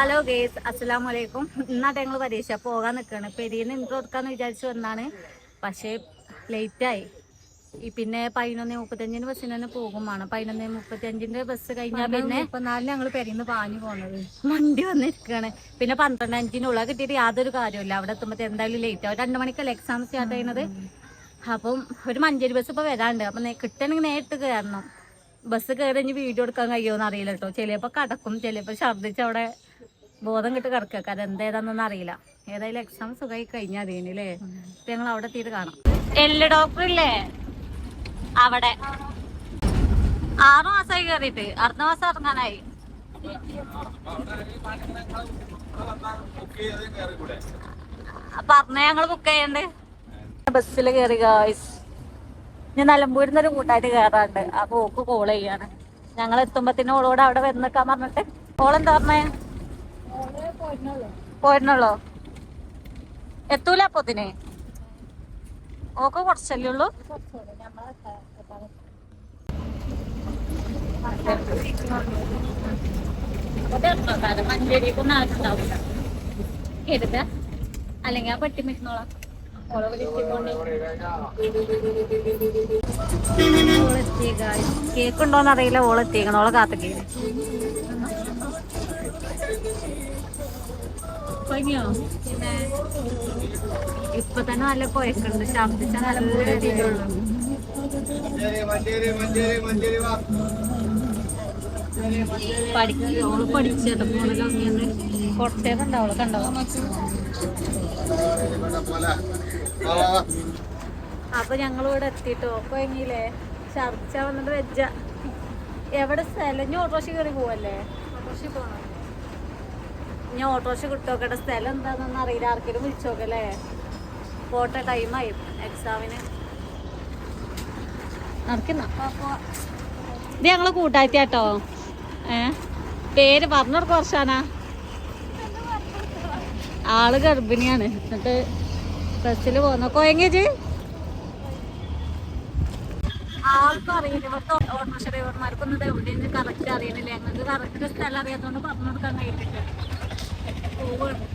Hello guys അസ്സാം വലൈക്കും ഇന്നാട്ടെ ഞങ്ങൾ പരീക്ഷ പോകാൻ നിൽക്കുകയാണ് പെരിയെന്ന് ഇൻട്രോ എടുക്കാന്ന് വിചാരിച്ചു വന്നാണ്. പക്ഷേ ലേറ്റായി ഈ പിന്നെ പതിനൊന്ന് മുപ്പത്തഞ്ചിന് ബസ്സിന് തന്നെ പോകും വേണം. പതിനൊന്ന് മുപ്പത്തഞ്ചിന്റെ ബസ് കഴിഞ്ഞാൽ പിന്നെ മുപ്പത്തിനാലിന് ഞങ്ങൾ പെരിന്ന് പാഞ്ഞു പോണത് വണ്ടി വന്നിരിക്കുകയാണ് പിന്നെ പന്ത്രണ്ട് അഞ്ചിനുള്ള കിട്ടിയിട്ട് യാതൊരു കാര്യമില്ല അവിടെ എത്തുമ്പോൾ എന്തായാലും ലേറ്റ് ആവും. രണ്ട് മണിക്കല്ലേ എക്സാം സ്റ്റാർട്ട് ചെയ്യുന്നത്? അപ്പം ഒരു മഞ്ചേരി ബസ് ഇപ്പോൾ വരാണ്ട്. അപ്പം കിട്ടണമെങ്കിൽ നേരിട്ട് കയറണം ബസ് കയറി കഴിഞ്ഞ് വീഡിയോ എടുക്കാൻ കഴിയുമോന്ന് അറിയില്ല കേട്ടോ ചിലപ്പോൾ കടക്കും. ചിലപ്പോൾ ഛർദ്ദിച്ച് അവിടെ ബോധം കിട്ട് കിടക്കുക കാരണം എന്തേതാന്നൊന്നും അറിയില്ല. ഏതായാലും എക്സാം സുഖമായി കഴിഞ്ഞാൽ അതിനല്ലേ ഇപ്പൊ ഞങ്ങൾ അവിടെ എത്തിയിട്ട് കാണാം. എല്ല് ഡോക്ടർ ഇല്ലേ? അവിടെ. ആറു മാസമായി കയറിയിട്ട് അടുത്ത മാസം ഇറങ്ങാനായി. പറഞ്ഞ ഞങ്ങൾ ബുക്ക് ചെയ്യണ്ട്. ബസ്സിൽ കയറി ഗായ്സ് ഞാൻ നിലമ്പൂരിന്ന് ഒരു കൂട്ടായിട്ട് കയറാണ്ട് അപ്പൊ ഓക്ക് കോൾ ചെയ്യാണ്. ഞങ്ങൾ എത്തുമ്പത്തിന് ഓളോട് അവിടെ വന്നിക്കാൻ പറഞ്ഞിട്ട്. ഓളെന്താ പറഞ്ഞേ? പോയിരുന്നുള്ളോ എത്തൂല അപ്പത്തിന് ഓക്കെ കുറച്ചല്ലേ ഉള്ളൂ? മഞ്ചേരിക്കൊന്നും കരുത അല്ലെങ്കിൽ ആ പെട്ടി മിക്കുന്നോളാം കേക്കുണ്ടോന്നറിയില്ല അറിയില്ല. ഓൾ എത്തിക്കണം ഇപ്പൊ നല്ല കൊയക്കുണ്ട് ശബ്ദിച്ച നല്ല ഓൾ പഠിച്ചത് കണ്ടോ പോലെ വാ അപ്പൊ ഞങ്ങൾ ഇവിടെ എത്തിട്ടോ കൊയങ്ങിയില്ലേ ഛർച്ച വന്നിട്ട് വെച്ച എവിടെ സ്ഥലം? ഇനി ഓട്ടോറിക്ഷ കയറി പോവല്ലേ? ഓട്ടോറിക്ഷ പോകണം ഇനി ഓട്ടോറിക്ഷ കിട്ടുമൊക്കെ സ്ഥലം എന്താണെന്നൊന്നും അറിയില്ല. ആർക്കെങ്കിലും വിളിച്ചോക്കല്ലേ? പോട്ടെ ടൈമായി എക്സാമിന് ഇത് ഞങ്ങൾ കൂട്ടായിട്ടോ ഏ? പേര് പറഞ്ഞവർക്ക് വർഷാനാ. ആൾ ഗർഭിണിയാണ്. എന്നിട്ട് ബസ്സിൽ പോന്ന കൊയങ്ങേജ് ആൾക്കും അറിയില്ല. ഇവിടുത്തെ ഓട്ടോറിക്ഷ ഡ്രൈവർമാർക്കൊന്നും ഇത് എവിടെയെന്ന് കറക്റ്റ് അറിയണില്ല. ഞങ്ങൾക്ക് കറക്റ്റ് സ്ഥലം അറിയാത്തതുകൊണ്ട് പറഞ്ഞു കൊടുക്കാൻ കഴിയില്ല. പോവാണ്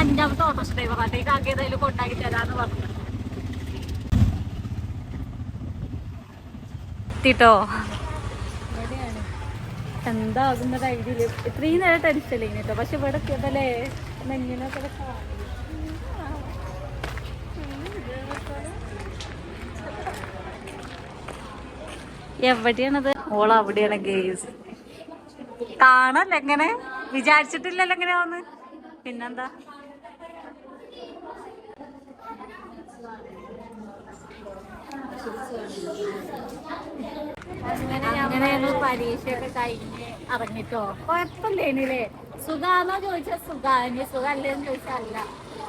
അഞ്ചാമത്തെ ഓട്ടോറിക്ഷ ഡ്രൈവർ ഇത് ആകെ ഏതായാലും കൊണ്ടാക്കി തരാന്ന് പറഞ്ഞു എത്തിട്ടോ എന്താകുന്നത് ഐഡിയ ഇത്രയും നേരം ടെൻഷല്ലേ കേട്ടോ പക്ഷെ ഇവിടെ എത്തിയതല്ലേ? നെഞ്ഞിനൊക്കെ എവിടെയാണത്? ഓൾ അവിടെയാണ് ഗേസ് കാണല്ലേ എങ്ങനെ? വിചാരിച്ചിട്ടില്ലല്ലോ എങ്ങനെയാന്ന് പിന്നെന്താ? അങ്ങനെ ഞങ്ങൾ പരീക്ഷയൊക്കെ കഴിഞ്ഞ് അറിഞ്ഞിട്ടോ കുഴപ്പമില്ലേനില്ലേ? സുഖാന്നോ ചോദിച്ചാൽ സുഖാനി സുഖല്ലേന്ന് ചോദിച്ചാൽ അല്ല.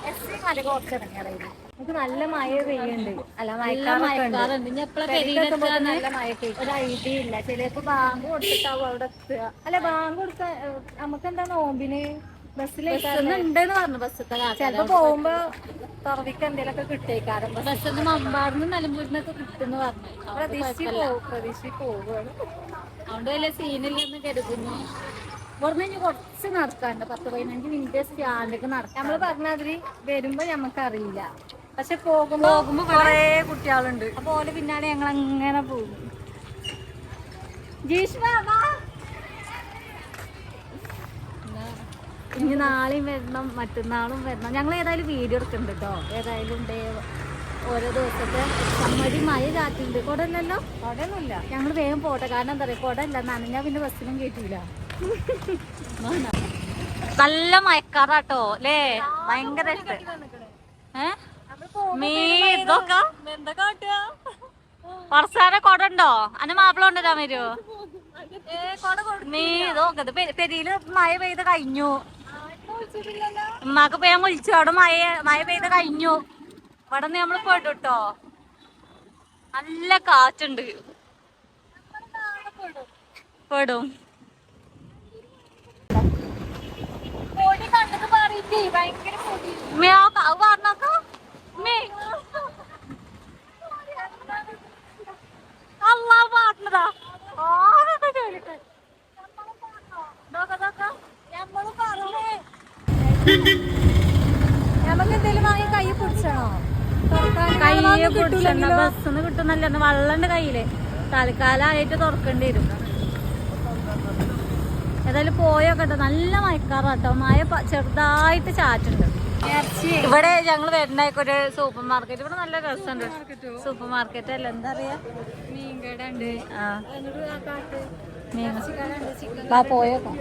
എസ് സി മല കുറച്ച് ഇറങ്ങിയറിയില്ല നമുക്ക് നല്ല മഴ പെയ്യുണ്ട് അല്ല എപ്പോഴാ നല്ല മഴ ഒരു ഐഡിയ ഇല്ല. ചിലപ്പോ ബാങ്ക് കൊടുത്തിട്ടാവും അവിടെ എത്തുക. അല്ല ബാങ്ക് കൊടുത്ത നമുക്ക് എന്താ നോമ്പിന്? ബസ്സിലേക്ക് പറഞ്ഞു ബസ്സത്തെ ചിലപ്പോ പോകുമ്പോ തുറവിക്ക് എന്തെങ്കിലുമൊക്കെ കിട്ടേക്കാരം ബസ്സിന്ന് മമ്പാടുന്ന് നിലമ്പൂരിനൊക്കെ കിട്ടുന്നു പറഞ്ഞു. പ്രതീക്ഷ പോകും പ്രതീക്ഷ പോവുകയാണ്. അതുകൊണ്ട് വലിയ സീനില്ലെന്ന് കരുതുന്നു. ഇവിടുന്ന് ഇനി കുറച്ച് നടക്കാറുണ്ട് പത്ത് പതിനഞ്ച് മിനിറ്റ് സ്റ്റാൻഡൊക്കെ നടക്കാം നമ്മൾ പറഞ്ഞാതിരി വരുമ്പോ ഞമ്മക്കറിയില്ല. പക്ഷെ പോകുമ്പോ പോകുമ്പോ കൊറേ കുട്ടികളുണ്ട്. അപ്പൊ ഓൽ പിന്നാലെ ഞങ്ങൾ അങ്ങനെ പോകും. ഇനി നാളെയും വരണം മറ്റന്നാളും വരണം. ഞങ്ങൾ ഏതായാലും വീഡിയോ എടുക്കുന്നുണ്ട് കേട്ടോ ഏതായാലും ഡേ ഓരോ ദിവസത്തെ സമ്മതി മഴ കാറ്റുണ്ട് കുടല്ലല്ലോ? അവിടെയൊന്നുമില്ല ഞങ്ങൾ വേഗം പോട്ടെ. കാരണം എന്താ പറയുക കുടല്ല. നനഞ്ഞ പിന്നെ ബസ്സിനും കേട്ടില്ല നല്ല മയക്കാറാട്ടോ അല്ലേ ഭയങ്കര ഇഷ്ടം ഏ മീ ഇതൊക്കെ? എന്താ കാട്ടുക? വർഷാന കൊട ഉണ്ടോ അന്റെ മാപ്പിള കൊണ്ടുവരാൻ വരുമോ നീ നോക്കത് പെരിയിൽ മഴ പെയ്ത് കഴിഞ്ഞു. ഉമ്മാക്ക് പോയാൻ വിളിച്ചു. അവിടെ മഴ മഴ പെയ്ത് കഴിഞ്ഞു. ഇവിടെ നിന്ന് നമ്മൾ പോയിട്ട് കേട്ടോ നല്ല കാറ്റുണ്ട്. പെടും. പറഞ്ഞോക്ക. ഉമ്മേ. അള്ളാ പാടുന്നതാ ആ, ഇതൊക്കെ കേട്ടിട്ട്. നമുക്ക് എന്തെങ്കിലും വാങ്ങി കൈ പിടിച്ചണോ? ബസ്സിന്ന് കിട്ടുന്നല്ല? വള്ളണ്ട് കയ്യിൽ. തൽക്കാലമായിട്ട് തുറക്കേണ്ടി വരും. ഏതായാലും പോയൊക്കെ നല്ല മയക്കാറാട്ടോ മഴ ചെറുതായിട്ട് ചാറ്റുണ്ട് ഇവിടെ ഞങ്ങൾ വരുന്നേക്ക് ഒരു സൂപ്പർ മാർക്കറ്റ് ഇവിടെ നല്ല രസമുണ്ട്. സൂപ്പർ മാർക്കറ്റ് അല്ല എന്താ പറയാ മീൻകട ഉണ്ട് പോയോക്കാം.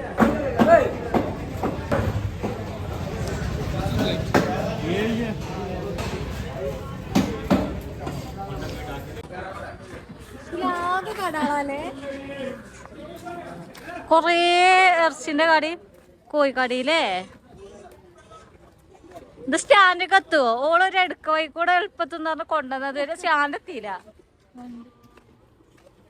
കൊറേ ഇറച്ചിന്റെ കടി കോഴിക്കടിയില്ലേ ഇത് സ്റ്റാൻഡ് കത്തുവോ? ഓളൊരു എടുക്ക വൈ കൂടെ എളുപ്പത്തിൽ പറഞ്ഞ് കൊണ്ടുവന്നത് ഒരു സ്റ്റാൻഡ് എത്തിയില്ല.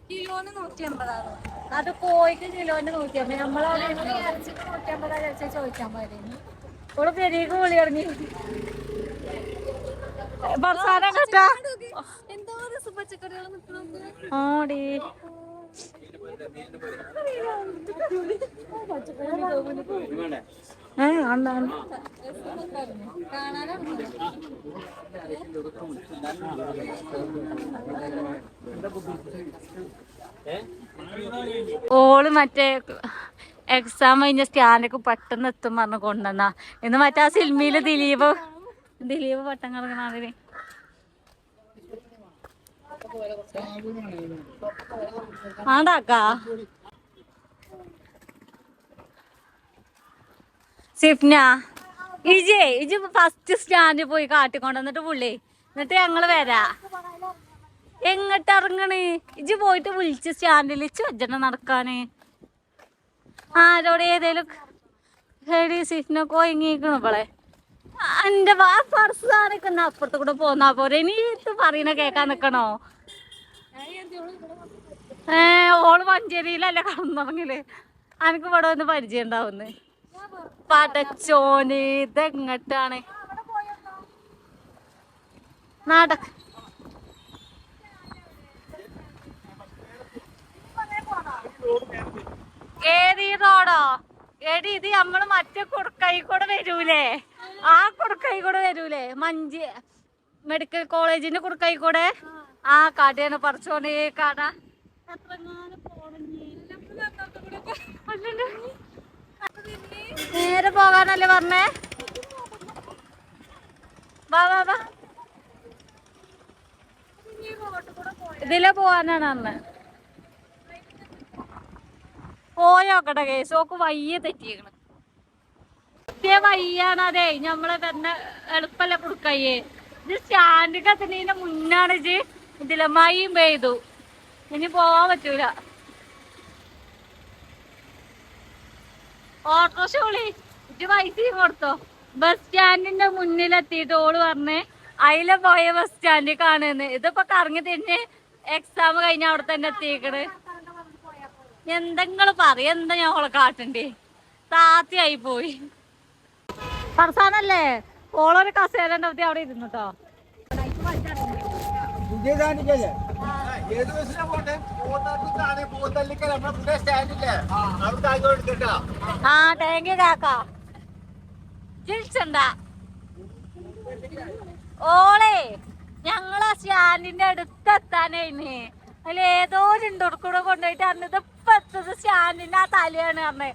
കിലോന് നൂറ്റി അമ്പതാണ് അത് കോഴിക്ക് കിലോന് നൂറ്റി അമ്പത് നമ്മളവിടെ ഇറച്ചിക്ക് നൂറ്റി അമ്പതാ ഇറച്ചി ചോദിക്കാൻ പാടില്ല ഓൾ പെരിയ വിളി ഇറങ്ങി കേട്ടാ ഓൾ മറ്റേ എക്സാം കഴിഞ്ഞ സ്റ്റാൻഡൊക്കെ പെട്ടെന്ന് എത്തും പറഞ്ഞു കൊണ്ടുവന്നാ. എന്ന് മറ്റേ ആ സിനിമയിൽ ദിലീപ് ദിലീപ് പട്ടം കിടക്കണ അതിന് ആണ്ടാക്കാ? സിഫ്ന ഇജേ ഇജ് ഫസ്റ്റ് സ്റ്റാൻഡിൽ പോയി കാട്ടിക്കൊണ്ടുവന്നിട്ട് പുള്ളി. എന്നിട്ട് ഞങ്ങൾ വരാ. എങ്ങട്ട് ഇറങ്ങണ് ഇജ് പോയിട്ട് വിളിച്ച് സ്റ്റാൻഡിൽ ഇച്ച് വെച്ചണം നടക്കാന്. ആരോട് ഏതേലും ഹെഡി സിഫ്നൊക്കെ ഒയങ്ങിക്കണു ഇവളെ. എന്റെ വാ പർസ് സാധനൊക്കെ അപ്പുറത്ത് കൂടെ പോന്നാ പോരെ. ഇനി ഇത് പറയണ കേക്കാൻ നിക്കണോ? ഏ ഓൾ മഞ്ചേരിയിലല്ലേ കടന്നുറങ്ങിൽ. അനക്ക് ഇവിടെ ഒന്ന് പരിചയം ഉണ്ടാവുന്ന് പടച്ചോന് ഇതെങ്ങട്ടാണ്? നാടക്ക്. ഏത് റോഡോ? എടി ഇത് നമ്മൾ മറ്റേ കുടുക്കൈ കൂടെ വരൂലേ? ആ കുടുക്കൈ കൂടെ വരൂലേ? മഞ്ചി മെഡിക്കൽ കോളേജിന്റെ കുടുക്കൈ കൂടെ? ആ കടയാണ് പറച്ചോനെ കട. പോകാനല്ലേ പറഞ്ഞേ? വാ വാ വാ. ഇതിലെ പോവാനാണ് അന്ന്. പോയോക്കട്ടെ കേസ്? ഓക്ക് വയ്യ തെറ്റിയേക്കണ്. കൃത്യ വയ്യാണ് അതെ. ഞമ്മളെ തന്നെ എളുപ്പല്ല കൊടുക്കയ്യേ. ഇത് സ്റ്റാൻഡിൽ എത്തുന്നതിന്റെ മുന്നാണ് ഇത്. ഇതിലെ മയും പെയ്തു. ഇനി പോവാൻ പറ്റൂല. ഓട്ടോറിക്ഷ വിളി. ഇത് പൈസയും കൊടുത്തോ. ബസ് സ്റ്റാൻഡിന്റെ മുന്നിലെത്തിയിട്ട് ഓൾ പറഞ്ഞ് അയില പോയ ബസ് സ്റ്റാൻഡിൽ കാണുന്നു. ഇതിപ്പോ കറങ്ങി തിരിഞ്ഞ് എക്സാം കഴിഞ്ഞ അവിടെ തന്നെ എത്തിയേക്കണ് എന്തെങ്കിലും പറ എന്താ ഞാൻ ഓളെ കാട്ടണ്ടേ? താത്തിയായി പോയി. പറസാനല്ലേ? ഓളൊരു കസേര ഉണ്ടാവത്തി അവിടെ ഇരുന്നു കേട്ടോ ആ താങ്ക് യു കാക്ക. ചിരിച്ചണ്ട. ഓളെ ഞങ്ങളാ സ്റ്റാൻഡിന്റെ അടുത്തെത്താനായിന്. ഏതോ രണ്ടോർക്കൂടെ കൊണ്ടുപോയിട്ട് അന്ന് ഇതിപ്പോ എത്തത് സ്റ്റാൻഡിന്റെ ആ തലയാണ് അന്ന്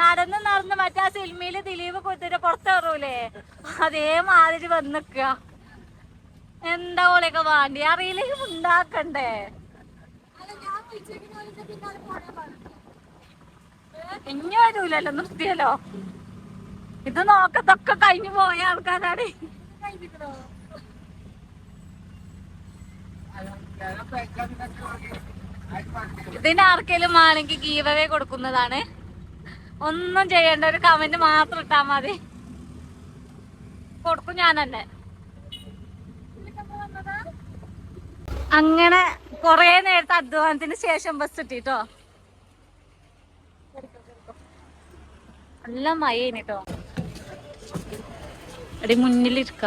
നടന്ന് നടന്ന് മറ്റേ ആ സിനിമയിൽ ദിലീപ് കൊടുത്തിട്ട് പുറത്ത് കയറൂലേ അതേമാതിരി വന്നിക്ക എന്താ ഓളെയൊക്കെ വേണ്ടി? അറിയില്ലെങ്കിൽ ഉണ്ടാക്കണ്ടേ? ഇനി വരൂലല്ലോ നിർത്തിയല്ലോ? ഇത് നോക്കത്തൊക്കെ കഴിഞ്ഞു പോയ ആൾക്കാരാണ്. ഇതിന് ആർക്കെങ്കിലും ആണെങ്കിൽ ഗീവവേ കൊടുക്കുന്നതാണ്. ഒന്നും ചെയ്യേണ്ട ഒരു കമന്റ് മാത്രം ഇട്ടാ മതി. കൊടുക്കും ഞാൻ തന്നെ. അങ്ങനെ കൊറേ നേരത്തെ അധ്വാനത്തിന് ശേഷം ബസ് കിട്ടിട്ടോ. നല്ല മഴയാണ് കേട്ടോ അടി മുന്നിലിരിക്ക.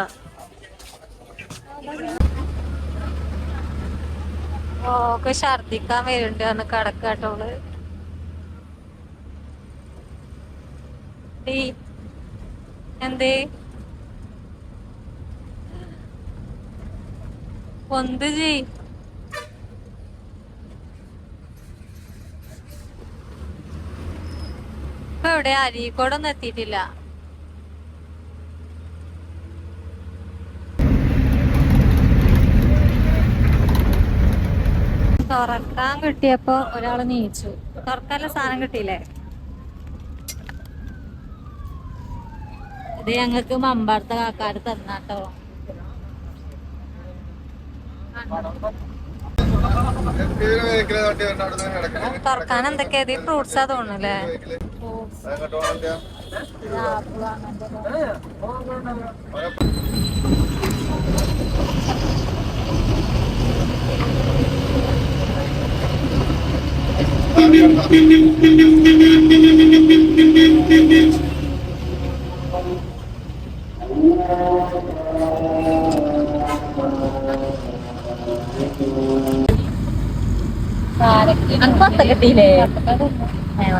ഓക്കെ ഛർദിക്കാൻ വരുന്നുണ്ട് അന്ന് കടക്കാട്ടോൾ എന്തേ? പൊന്ത് ചെയ്? ഇപ്പൊ എവിടെ? അരീക്കോടൊന്നും എത്തിയിട്ടില്ല. തുറക്കാൻ കിട്ടിയപ്പോ ഒരാൾ നീച്ചു. തുറക്കാനുള്ള സാധനം കിട്ടിയില്ലേ? ഇത് ഞങ്ങൾക്ക് മമ്പാടത്തെ കാക്കാര് തന്നാട്ടോ. തുറക്കാൻ എന്തൊക്കെയാ? ഇത് ഫ്രൂട്ട്സാ തോന്നുന്നല്ലേ? അതങ്ങോട്ട് അനക്കൊത്ത കിട്ടിയില്ലേ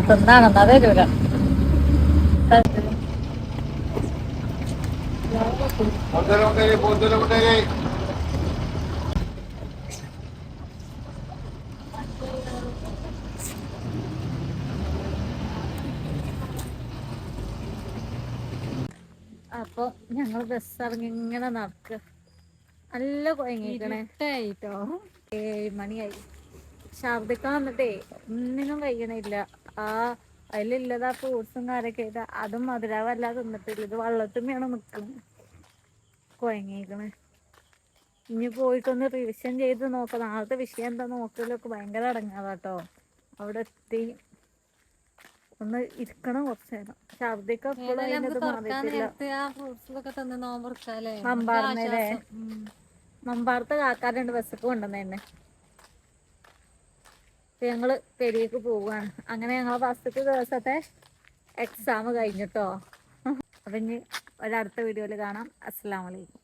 തിന്നാണെന്ന് അതേ ചൂര പോന്തല കൊണ്ടേരി പോന്തല അപ്പൊ ഞങ്ങൾ ബസ് ഇറങ്ങി ഇങ്ങനെ നടക്കുക നല്ല കുഴങ്ങിക്കണേ ഇരുട്ടായിട്ടോ? ഏഴ് മണിയായി. ഛർദിക്കാൻ വന്നിട്ടേ ഒന്നിനും കഴിയണില്ല ആ അതിലുള്ളത് ആ ഫ്രൂട്ട്സും കാര്യൊക്കെ ആയിട്ട്. അതും മധുരാവല്ലാതെ തിന്നിട്ടില്ല. ഇത് വള്ളത്തുമ്മയാണ് നിൽക്കുന്നത് കുഴങ്ങിക്കണേ ഇനി പോയിട്ടൊന്ന് റിവിഷൻ ചെയ്ത് നോക്കാം നാളത്തെ വിഷയം എന്താ നോക്കലൊക്കെ ഭയങ്കര അടങ്ങാതാട്ടോ അവിടെ എത്തി. ഒന്ന് ഇരിക്കണം കുറച്ച് നേരം. ഛർദിക്ക് തന്ന് മമ്പാടത്തെ കാക്കാരുണ്ട് ബസ്സൊക്കെ കൊണ്ടുവന്നെ ഇപ്പൊ ഞങ്ങൾ പെരിയേക്ക് പോവാണ് അങ്ങനെ ഞങ്ങളെ ബസ്സക്ക് ദിവസത്തെ എക്സാം കഴിഞ്ഞിട്ടോ. അപ്പൊ ഇനി ഒരടുത്ത വീഡിയോയിൽ കാണാം. അസ്സലാമലൈക്കും